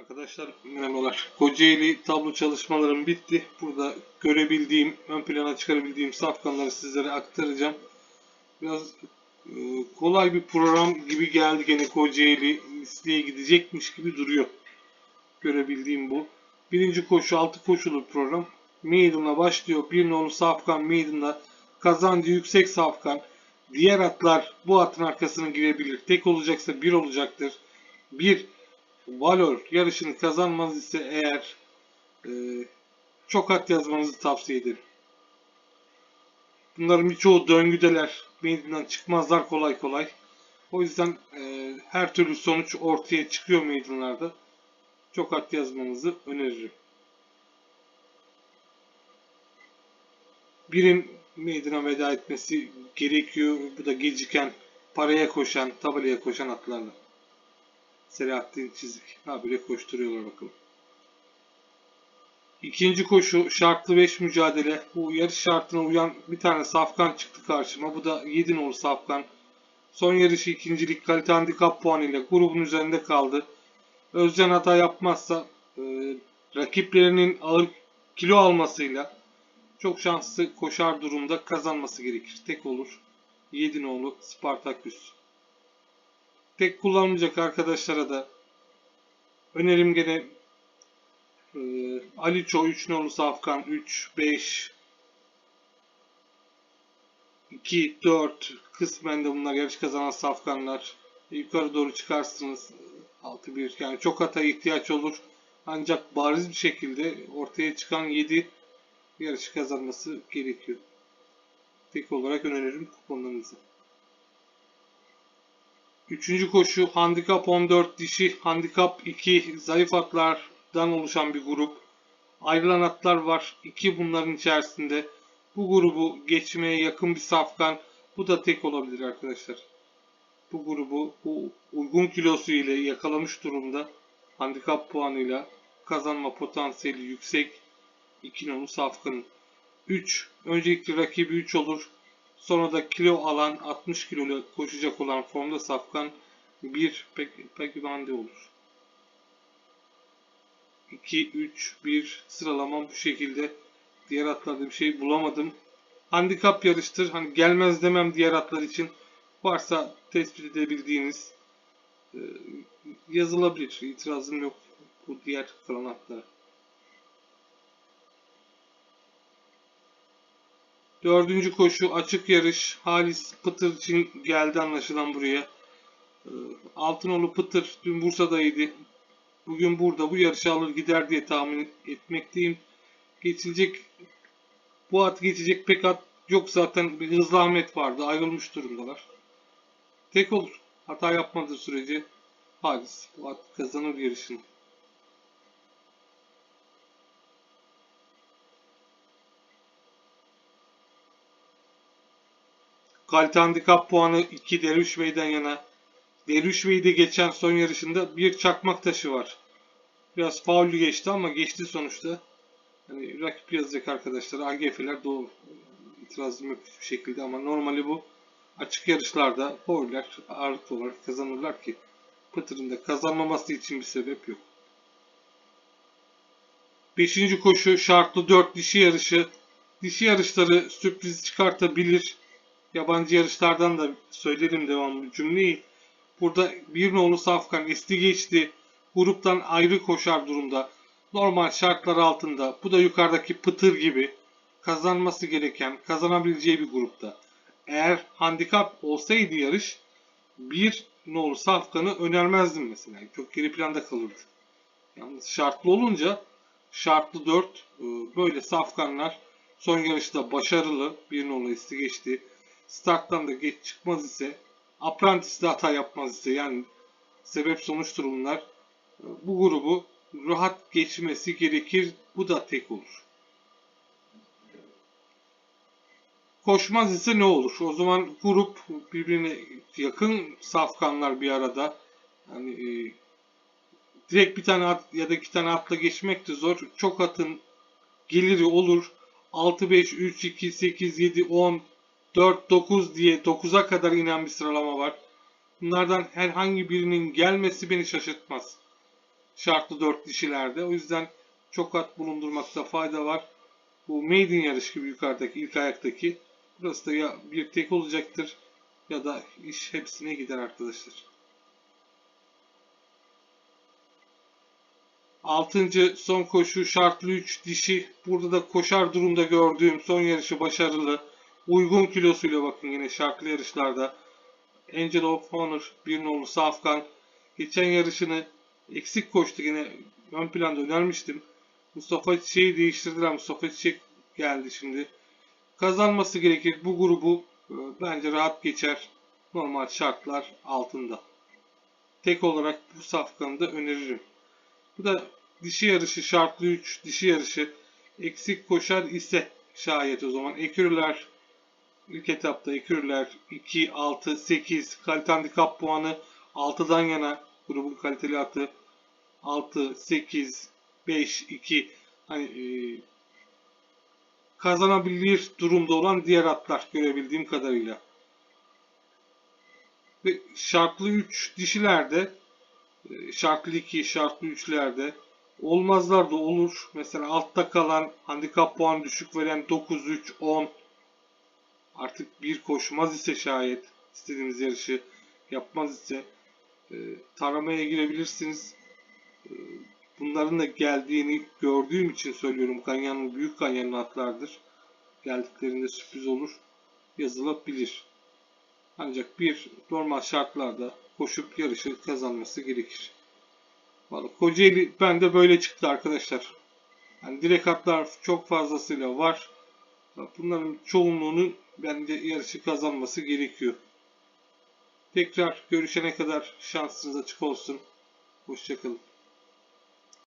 Arkadaşlar merhabalar. Kocaeli tablo çalışmalarım bitti. Burada görebildiğim, ön plana çıkarabildiğim safkanları sizlere aktaracağım. Biraz e, kolay bir program gibi geldi gene Kocaeli listeye gidecekmiş gibi duruyor. Görebildiğim bu. Birinci koşu 6 koşulu program. Maiden'la başlıyor. Bir nolu safkan Maiden'la kazancı yüksek safkan. Diğer atlar bu atın arkasına girebilir. Tek olacaksa bir olacaktır. Bir Valor yarışını kazanmanız ise eğer e, çok at yazmanızı tavsiye ederim. Bunların birçoğu döngüdeler. Maiden'dan çıkmazlar kolay kolay. O yüzden e, her türlü sonuç ortaya çıkıyor maidenlarda. Çok at yazmanızı öneririm. Birin maiden'a veda etmesi gerekiyor. Bu da geciken paraya koşan, tabelaya koşan atlarla. Selahattin Çizik. Ha böyle koşturuyorlar bakalım. İkinci koşu şartlı 5 mücadele. Bu yarış şartına uyan bir tane safkan çıktı karşıma. Bu da 7 nolu safkan. Son yarışı ikincilik kalite handikap puanıyla grubun üzerinde kaldı. Özcan hata yapmazsa e, rakiplerinin ağır kilo almasıyla çok şanslı koşar durumda kazanması gerekir. Tek olur. 7 nolu Spartaküs. Tek kullanmayacak arkadaşlara da önerim gene e, Aliço 3 nolu Safkan 3, 5, 2, 4 kısmen de bunlar yarış kazanan Safkanlar. Yukarı doğru çıkarsınız. 6-1 yani çok hata ihtiyaç olur. Ancak bariz bir şekilde ortaya çıkan 7 yarışı kazanması gerekiyor. Tek olarak öneririm kuponlarınızı. Üçüncü koşu handikap 14 dişi, handikap 2 zayıf atlardan oluşan bir grup. Ayrılan atlar var. İki bunların içerisinde. Bu grubu geçmeye yakın bir safkan. Bu da tek olabilir arkadaşlar. Bu grubu bu uygun kilosu ile yakalamış durumda. Handikap puanıyla kazanma potansiyeli yüksek. 2 nolu safkanın. 3. Öncelikli rakibi 3 olur. Sonra da kilo alan 60 kilo ile koşacak olan formda safkan 1 Pekibandi olur. 2, 3, 1 sıralamam bu şekilde. Diğer atlarda bir şey bulamadım. Handikap yarıştır. Hani gelmez demem diğer atlar için. Varsa tespit edebildiğiniz e, yazılabilir. İtirazım yok bu diğer kalan atlara. Dördüncü koşu açık yarış. Halis Pıtır için geldi anlaşılan buraya. Ee, Altınolu Pıtır dün Bursa'daydı. Bugün burada bu yarışı alır gider diye tahmin etmekteyim. Geçilecek bu at geçecek pek at yok zaten bir hızlı Ahmet vardı. Ayrılmış durumdalar. Tek olur. Hata yapmadığı sürece Halis bu at kazanır yarışını. Kalite handikap puanı 2 Derviş Bey'den yana. Derviş Bey'de geçen son yarışında bir çakmak taşı var. Biraz faullü geçti ama geçti sonuçta. Hani rakip yazacak arkadaşlar. AGF'ler doğru. İtirazım yok hiçbir şekilde ama normali bu. Açık yarışlarda fauller ağırlıklı olarak kazanırlar ki Pıtır'ın kazanmaması için bir sebep yok. Beşinci koşu şartlı 4 dişi yarışı. Dişi yarışları sürpriz çıkartabilir yabancı yarışlardan da söylerim devamlı cümleyi. Burada bir nolu Safkan esti geçti. Gruptan ayrı koşar durumda. Normal şartlar altında bu da yukarıdaki Pıtır gibi kazanması gereken, kazanabileceği bir grupta. Eğer handikap olsaydı yarış bir nolu Safkan'ı önermezdim mesela. Çok geri planda kalırdı. Yalnız şartlı olunca şartlı 4 e, böyle Safkanlar son yarışta başarılı bir nolu esti geçti starttan da geç çıkmaz ise Apprentice'de hata yapmaz ise yani sebep sonuç durumlar bu grubu rahat geçmesi gerekir. Bu da tek olur. Koşmaz ise ne olur? O zaman grup birbirine yakın safkanlar bir arada. Yani e, direkt bir tane at ya da iki tane atla geçmek de zor. Çok atın geliri olur. 6 5 3 2 8 7 10 4, 9 diye 9'a kadar inen bir sıralama var. Bunlardan herhangi birinin gelmesi beni şaşırtmaz. şartlı dört dişilerde. O yüzden çok at bulundurmakta fayda var. Bu maiden yarış gibi yukarıdaki ilk ayaktaki. Burası da ya bir tek olacaktır ya da iş hepsine gider arkadaşlar. Altıncı son koşu şartlı 3 dişi. Burada da koşar durumda gördüğüm son yarışı başarılı. Uygun kilosuyla bakın yine şartlı yarışlarda. Angel of Honor bir nolu Safkan. Geçen yarışını eksik koştu yine ön planda önermiştim. Mustafa Çiçek'i değiştirdiler. Mustafa Çiçek geldi şimdi. Kazanması gerekir. Bu grubu e, bence rahat geçer. Normal şartlar altında. Tek olarak bu safkanı da öneririm. Bu da dişi yarışı şartlı 3 dişi yarışı eksik koşar ise şayet o zaman ekürler ilk etapta ekürler 2, 6, 8 kalite handikap puanı 6'dan yana grubun kaliteli atı 6, 8, 5, 2 hani e, kazanabilir durumda olan diğer atlar görebildiğim kadarıyla. Ve şartlı 3 dişilerde e, şartlı 2, şartlı 3'lerde olmazlar da olur. Mesela altta kalan handikap puan düşük veren 9, 3, 10 artık bir koşmaz ise şayet istediğiniz yarışı yapmaz ise e, taramaya girebilirsiniz. E, bunların da geldiğini gördüğüm için söylüyorum. Kanyanın büyük kanyanın atlardır. Geldiklerinde sürpriz olur. Yazılabilir. Ancak bir normal şartlarda koşup yarışı kazanması gerekir. Vallahi Kocaeli bende böyle çıktı arkadaşlar. Yani direkt atlar çok fazlasıyla var. Bunların çoğunluğunun bence yarışı kazanması gerekiyor. Tekrar görüşene kadar şansınız açık olsun. Hoşçakalın.